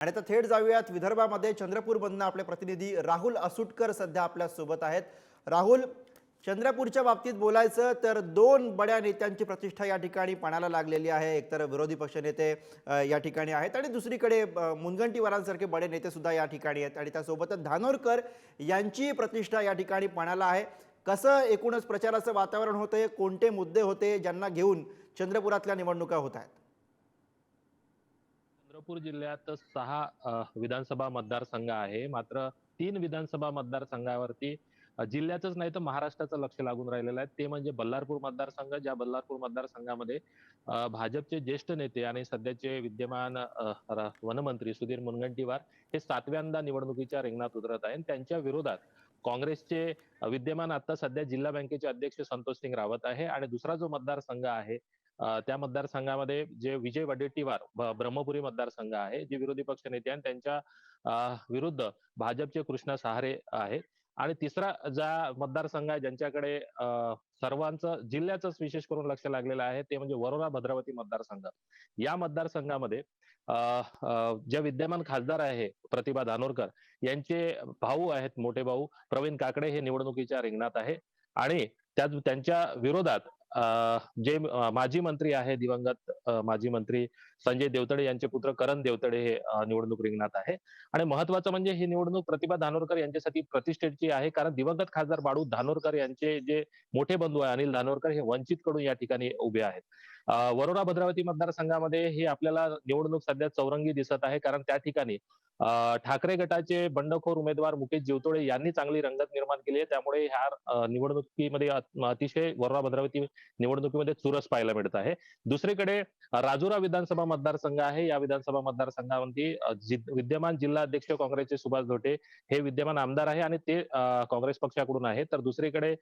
आणि आता थेट जाऊयात विदर्भामध्ये. चंद्रपूरमधनं आपले प्रतिनिधी राहुल असुटकर सध्या आपल्यासोबत आहेत. राहुल चंद्रपूरच्या बाबतीत बोलायचं तर दोन बड्या नेत्यांची प्रतिष्ठा या ठिकाणी पाण्याला लागलेली आहे. एकतर विरोधी पक्षनेते या ठिकाणी आहेत आणि दुसरीकडे मुनगंटीवारांसारखे बडे नेते सुद्धा या ठिकाणी आहेत. आणि त्यासोबतच धानोरकर यांची प्रतिष्ठा या ठिकाणी पाण्याला आहे. कसं एकूणच प्रचाराचं वातावरण होतं कोणते मुद्दे होते? ज्यांना घेऊन चंद्रपुरातल्या निवडणुका होत आहेत? चंद्रपूर जिल्ह्यात सहा विधानसभा मतदारसंघ आहे. मात्र तीन विधानसभा मतदारसंघावरती जिल्ह्याचंच नाही तर महाराष्ट्राचं लक्ष लागून राहिलेलं आहे. ते म्हणजे बल्लारपूर मतदारसंघ ज्या बल्लारपूर मतदारसंघामध्ये भाजपचे ज्येष्ठ नेते आणि सध्याचे विद्यमान वनमंत्री सुधीर मुनगंटीवार हे सातव्यांदा निवडणुकीच्या रिंगणात उतरत आहेत. त्यांच्या विरोधात काँग्रेसचे विद्यमान आता सध्या जिल्हा बँकेचे अध्यक्ष संतोष सिंग रावत आहे आणि दुसरा जो मतदारसंघ आहे त्या मतदारसंघामध्ये जे विजय वडेट्टीवार ब्रह्मपुरी मतदारसंघ आहे जे विरोधी पक्ष नेते आणि त्यांच्या विरुद्ध भाजपचे कृष्णा सहारे आहेत. आणि तिसरा ज्या मतदारसंघ आहे ज्यांच्याकडे सर्वांचं जिल्ह्याचंच विशेष करून लक्ष लागलेलं आहे ते म्हणजे वरोरा भद्रावती मतदारसंघ. या मतदारसंघामध्ये अ, ज्या विद्यमान खासदार आहे प्रतिभा धानोरकर यांचे भाऊ आहेत मोठे भाऊ प्रवीण काकडे हे निवडणुकीच्या रिंगणात आहे. आणि त्याच त्यांच्या विरोधात जे माजी मंत्री आहे दिवंगत माजी मंत्री संजय देवतडे यांचे पुत्र करण देवतडे हे निवडणूक रिंगणात आहे. आणि महत्वाचं म्हणजे ही निवडणूक प्रतिभा धानोरकर यांच्यासाठी प्रतिष्ठेची आहे. कारण दिवंगत खासदार बाळू धानोरकर यांचे जे मोठे बंधू आहे अनिल धानोरकर हे वंचित कडून या ठिकाणी उभे आहेत. वरोरा भद्रावती मतदारसंघामध्ये ही आपल्याला निवडणूक सध्या चौरंगी दिसत आहे. कारण त्या ठिकाणी ठाकरे गटाचे बंडखोर उमेदवार मुकेश जिवतोळे यांनी चांगली रंगत निर्माण केली आहे. त्यामुळे ह्या निवडणुकीमध्ये अतिशय वरोरा भद्रावती निवडणुकीमध्ये चुरस पाहायला मिळत आहे. दुसरीकडे राजुरा विधानसभा मतदारसंघ आहे. या विधानसभा मतदारसंघामध्ये विद्यमान जिल्हा अध्यक्ष काँग्रेसचे सुभाष धोटे हे विद्यमान आमदार आहे आणि ते काँग्रेस पक्षाकडून आहे तर दुसरीकडे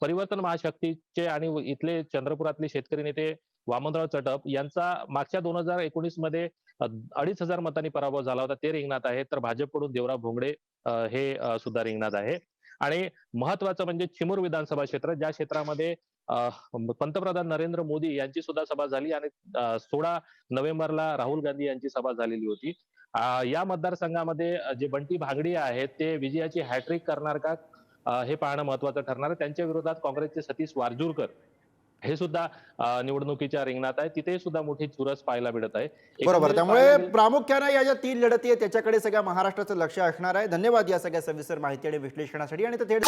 परिवर्तन महाशक्तीचे आणि इथले चंद्रपुरातले शेतकरी नेते वामनराव चटप यांचा मागच्या दोन हजार एकोणीसमध्ये अडीच हजार मतांनी पराभव झाला होता. ते रिंगणात आहे तर भाजपकडून देवराव भोंगडे हे सुद्धा रिंगणात आहे. आणि महत्वाचं म्हणजे चिमूर विधानसभा क्षेत्र ज्या क्षेत्रामध्ये पंतप्रधान नरेंद्र मोदी यांची सुद्धा सभा झाली आणि सोळा नोव्हेंबरला राहुल गांधी यांची सभा झालेली होती. या मतदारसंघामध्ये जे बंटी भांगडी आहेत ते विजयाची हॅट्रिक करणार का? हे पाहणं महत्वाचं ठरणार. आहे त्यांच्या विरोधात काँग्रेसचे सतीश वारजूरकर हे सुद्धा निवडणुकीच्या रिंगणात आहे तिथे सुद्धा मोठी चुरस पाहायला मिळत आहे. बरोबर. त्यामुळे प्रामुख्यानं या ज्या तीन लढती आहेत त्याच्याकडे सगळ्या महाराष्ट्राचं लक्ष असणार आहे. धन्यवाद या सगळ्या सविस्तर माहिती आणि विश्लेषणासाठी. आणि थेट